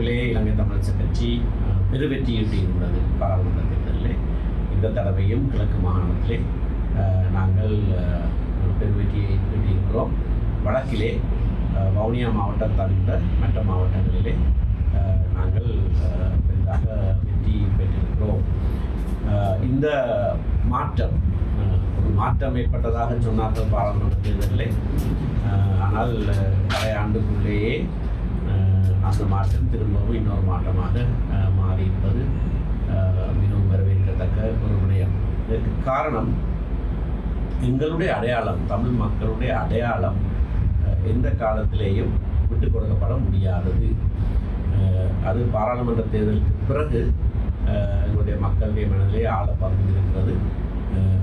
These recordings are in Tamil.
கட்சி அஹ், கட்சி ஈட்டியிருந்தது பாராளுமன்ற தேர்தலில் இந்த தடவையும் கிழக்கு மாகாணத்திலே நாங்கள் பெருவெற்றியை ஈட்டியிருக்கிறோம் வடக்கிலே வவுனியா மாவட்டம் தவிர்த்த மற்ற மாவட்டங்களிலே நாங்கள் பெரிதாக வெற்றி பெற்றிருக்கிறோம். இந்த மாற்றம் ஒரு மாற்றம் ஏற்பட்டதாக சொன்னார்கள் பாராளுமன்ற தேர்தலில் ஆனால் பழைய ஆண்டுக்குள்ளேயே அடுத்த மாற்றம் திரும்பவும் இன்னொரு மாற்றமாக மாறியிருப்பது மிகவும் வரவேற்கத்தக்க ஒரு விடயம். இதற்கு காரணம் எங்களுடைய அடையாளம் தமிழ் மக்களுடைய அடையாளம் எந்த காலத்திலேயும் விட்டு கொடுக்கப்பட முடியாதது. அது பாராளுமன்ற தேர்தலுக்கு பிறகு எங்களுடைய மக்களுடைய மனதிலே ஆழ பகிர்ந்திருக்கிறது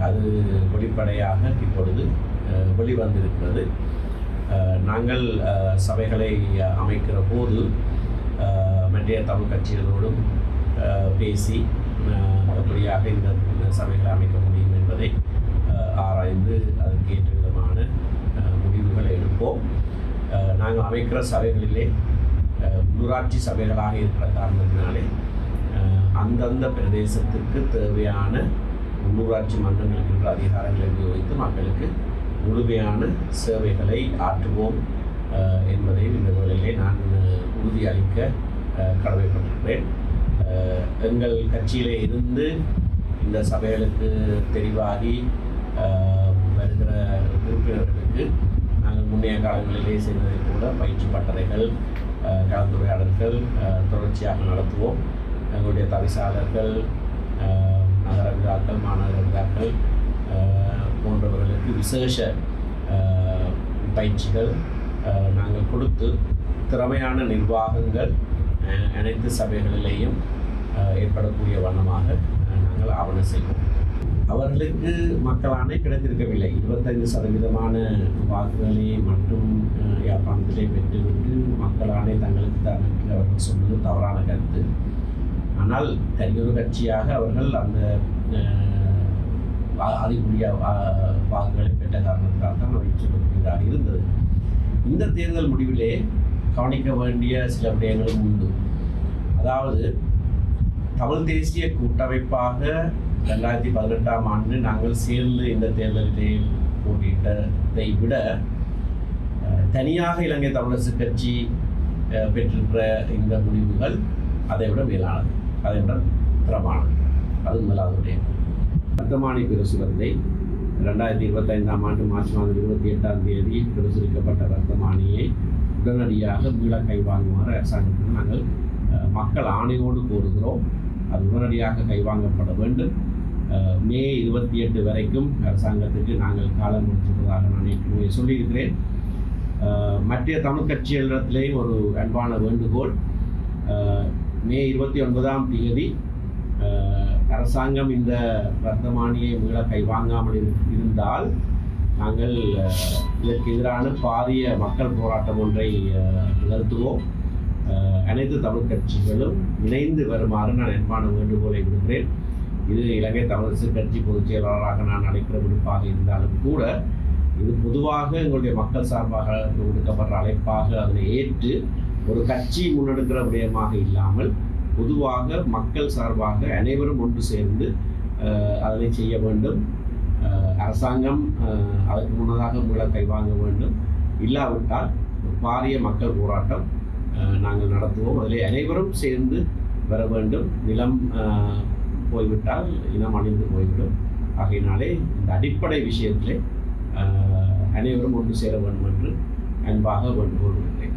அது வெளிப்படையாக இப்பொழுது வெளிவந்திருக்கிறது. நாங்கள் சபைகளை அமைக்கிற போது மண்டைய தமிழ் கட்சிகளோடும் பேசி எப்படியாக இந்த சபைகளை அமைக்க முடியும் என்பதை ஆராய்ந்து அதற்கு ஏற்ற விதமான முடிவுகளை எடுப்போம். நாங்கள் அமைக்கிற சபைகளிலே உள்ளூராட்சி சபைகளாக இருக்கிற காரணத்தினாலே அந்தந்த பிரதேசத்திற்கு தேவையான உள்ளூராட்சி மன்றங்களுக்கு அதிகாரங்களை உபயோகித்து மக்களுக்கு முழுமையான சேவைகளை ஆற்றுவோம் என்பதை என்பதையும் இந்த வேளையிலே நான் உறுதியளிக்க கடமைப்பட்டிருக்கிறேன். எங்கள் கட்சியிலே இருந்து இந்த சபைகளுக்கு தெரிவாகி வருகிற உறுப்பினர்களுக்கு நாங்கள் முன்னைய காலங்களிலே செய்ததைப் போல பயிற்சி பட்டறைகள் கலந்துரையாடல்கள் தொடர்ச்சியாக நடத்துவோம். எங்களுடைய தவிசாளர்கள் நகர விழாக்கள் மாநகர விழாக்கள் போன்றவர்களுக்கு விசேஷ பயிற்சிகள் நாங்கள் கொடுத்து திறமையான நிர்வாகங்கள் அனைத்து சபைகளிலேயும் ஏற்படக்கூடிய வண்ணமாக நாங்கள் ஆவணம் செய்வோம். அவர்களுக்கு மக்களானே கிடைத்திருக்கவில்லை. இருபத்தைந்து சதவீதமான வாக்குகளை மட்டும் யாப்பாணத்திலே யாழ்ப்பாணத்திலே பெற்றுவிட்டு மக்களானே தங்களுக்கு தான் என்று அவர்கள் சொன்னது தவறான கருத்து. ஆனால் தனியொரு கட்சியாக அவர்கள் அந்த அதிகப்படிய வா- வாக்குகளை பெற்ற காரணத்தால் தான் அவை இருந்தது. இந்த தேர்தல் முடிவிலே கவனிக்க வேண்டிய சில விடயங்களும் உண்டு. அதாவது தமிழ் தேசிய கூட்டமைப்பாக ரெண்டாயிரத்தி பதினெட்டாம் ஆண்டு நாங்கள் சேர்ந்து இந்த தேர்தலிலே போட்டியிட்டதை விட தனியாக இலங்கை தமிழரசு கட்சி பெற்றிருக்கிற இந்த முடிவுகள் அதை விட மேலானது. அதை விட பிரமாணம் அது முதலாவது வர்த்தமானி பிரசுரத்தை ரெண்டாயிரத்தி இருபத்தைந்தாம் ஆண்டு மார்ச் மாதம் இருபத்தி எட்டாம் தேதி பிரசுரிக்கப்பட்ட வர்த்தமானியை உடனடியாக மீள கைவாங்குமாறு அரசாங்கத்தில் நாங்கள் மக்கள் ஆணையோடு கோருகிறோம். அது உடனடியாக கைவாங்கப்பட வேண்டும். மே இருபத்தி எட்டு வரைக்கும் அரசாங்கத்துக்கு நாங்கள் காலம் கொடுத்திருப்பதாக நான் ஏற்கனவே சொல்லியிருக்கிறேன். மற்ற தமிழ் கட்சிகளிடத்திலேயும் ஒரு அன்பான வேண்டுகோள். மே இருபத்தி ஒன்பதாம் தேதி அரசாங்கம் இந்த வர்த்தமானியை மீள கைவாங்காமல் இருந்தால் நாங்கள் இதற்கு எதிரான பாரிய மக்கள் போராட்டம் ஒன்றை நிகழ்த்துவோம். அனைத்து தமிழ் கட்சிகளும் இணைந்து வருமாறு நான் அன்பான வேண்டுகோளை விடுக்கிறேன். இது இலங்கை தமிழரசு கட்சி பொதுச் செயலாளராக நான் அழைக்கிற விடுப்பாக இருந்தாலும் கூட இது பொதுவாக எங்களுடைய மக்கள் சார்பாக விடுக்கப்படுற அழைப்பாக அதனை ஏற்று ஒரு கட்சி முன்னெடுக்கிற விடயமாக இல்லாமல் பொதுவாக மக்கள் சார்பாக அனைவரும் ஒன்று சேர்ந்து அதனை செய்ய வேண்டும். அரசாங்கம் அதற்கு முன்னதாக உங்களை கைவாங்க வேண்டும். இல்லாவிட்டால் பாரிய மக்கள் போராட்டம் நாங்கள் நடத்துவோம். அதில் அனைவரும் சேர்ந்து வர வேண்டும். நிலம் போய்விட்டால் இனம் அணிந்து போய்விடும். ஆகையினாலே இந்த அடிப்படை விஷயத்திலே அனைவரும் ஒன்று சேர வேண்டும் என்று அன்பாக வேண்டுகோள் விடுக்கிறேன்.